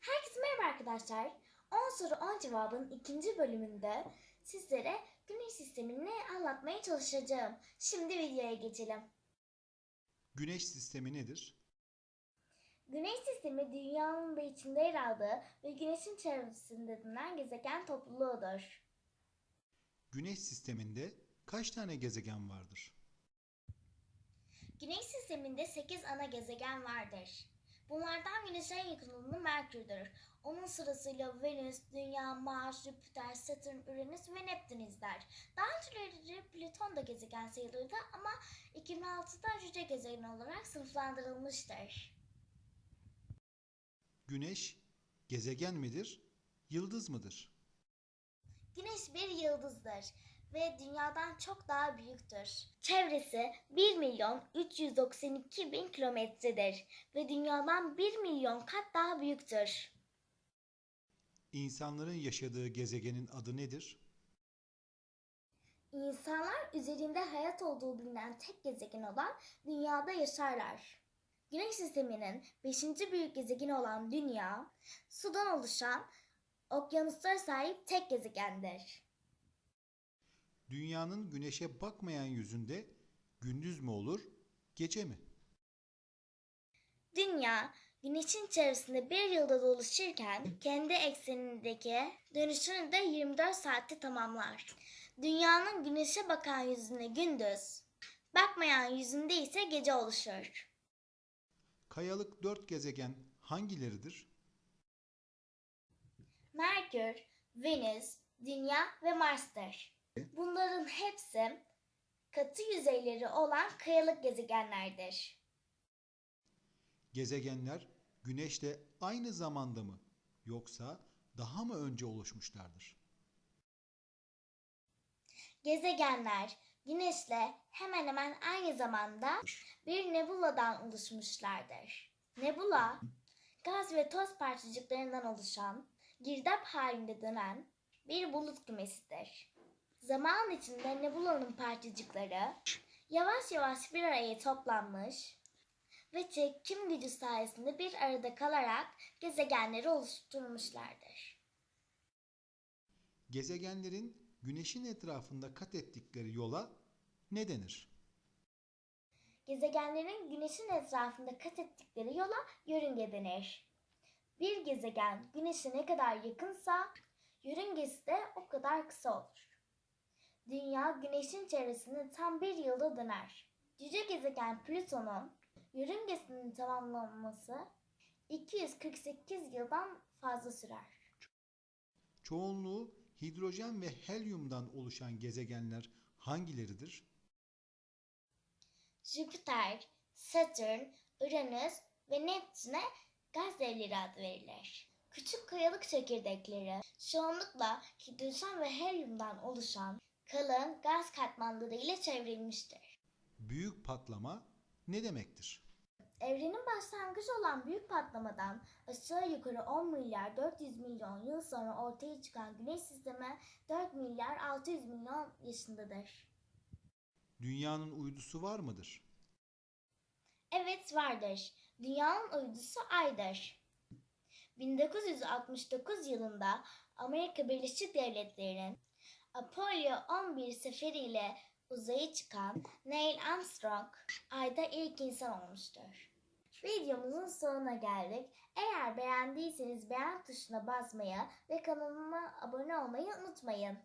Herkese merhaba arkadaşlar. 10 soru 10 cevabın ikinci bölümünde sizlere güneş sistemini anlatmaya çalışacağım. Şimdi videoya geçelim. Güneş sistemi nedir? Güneş sistemi dünyanın da içinde yer aldığı ve güneşin çevresinde dönen gezegen topluluğudur. Güneş sisteminde kaç tane gezegen vardır? Güneş sisteminde 8 ana gezegen vardır. Bunlardan güneşe en yakın olanı Merkür'dür. Onun sırasıyla Venüs, Dünya, Mars, Jüpiter, Satürn, Uranüs ve Neptün izler. Daha önceleri Plüton da gezegen sayılırdı ama 2006'da cüce gezegen olarak sınıflandırılmıştır. Güneş gezegen midir, yıldız mıdır? Güneş bir yıldızdır ve dünyadan çok daha büyüktür. Çevresi 1 milyon 392 bin kilometredir ve dünyadan 1 milyon kat daha büyüktür. İnsanların yaşadığı gezegenin adı nedir? İnsanlar üzerinde hayat olduğu bilinen tek gezegen olan dünyada yaşarlar. Güneş sisteminin 5. büyük gezegeni olan dünya, sudan oluşan okyanuslara sahip tek gezegendir. Dünyanın güneşe bakmayan yüzünde gündüz mü olur, gece mi? Dünya, güneşin çevresinde bir yılda dolaşırken kendi eksenindeki dönüşünü de 24 saatte tamamlar. Dünyanın güneşe bakan yüzünde gündüz, bakmayan yüzünde ise gece oluşur. Kayalık dört gezegen hangileridir? Merkür, Venüs, Dünya ve Mars'tır. Katı yüzeyleri olan kayalık gezegenlerdir. Gezegenler güneşle aynı zamanda mı yoksa daha mı önce oluşmuşlardır? Gezegenler Güneşle hemen hemen aynı zamanda bir nebuladan oluşmuşlardır. Nebula, gaz ve toz parçacıklarından oluşan, girdap halinde dönen bir bulut kümesidir. Zaman içinde nebulanın parçacıkları yavaş yavaş bir araya toplanmış ve çekim gücü sayesinde bir arada kalarak gezegenleri oluşturmuşlardır. Gezegenlerin güneşin etrafında kat ettikleri yola ne denir? Gezegenlerin güneşin etrafında kat ettikleri yola yörünge denir. Bir gezegen güneşe ne kadar yakınsa yörüngesi de o kadar kısa olur. Dünya güneşin çevresinde tam bir yılda döner. Cüce gezegen Plüton'un yörüngesinin tamamlanması 248 yıldan fazla sürer. Çoğunluğu hidrojen ve helyumdan oluşan gezegenler hangileridir? Jüpiter, Satürn, Uranüs ve Neptün'e gaz devleri adı verilir. Küçük kayalık çekirdekleri çoğunlukla hidrojen ve helyumdan oluşan kalın gaz katmanları ile çevrilmiştir. Büyük patlama ne demektir? Evrenin başlangıcı olan büyük patlamadan aşağı yukarı 10 milyar 400 milyon yıl sonra ortaya çıkan güneş sistemi 4 milyar 600 milyon yaşındadır. Dünyanın uydusu var mıdır? Evet vardır. Dünyanın uydusu Ay'dır. 1969 yılında Amerika Birleşik Devletleri'nin Apollo 11 seferiyle uzaya çıkan Neil Armstrong Ay'da ilk insan olmuştur. Videomuzun sonuna geldik. Eğer beğendiyseniz beğen tuşuna basmayı ve kanalıma abone olmayı unutmayın.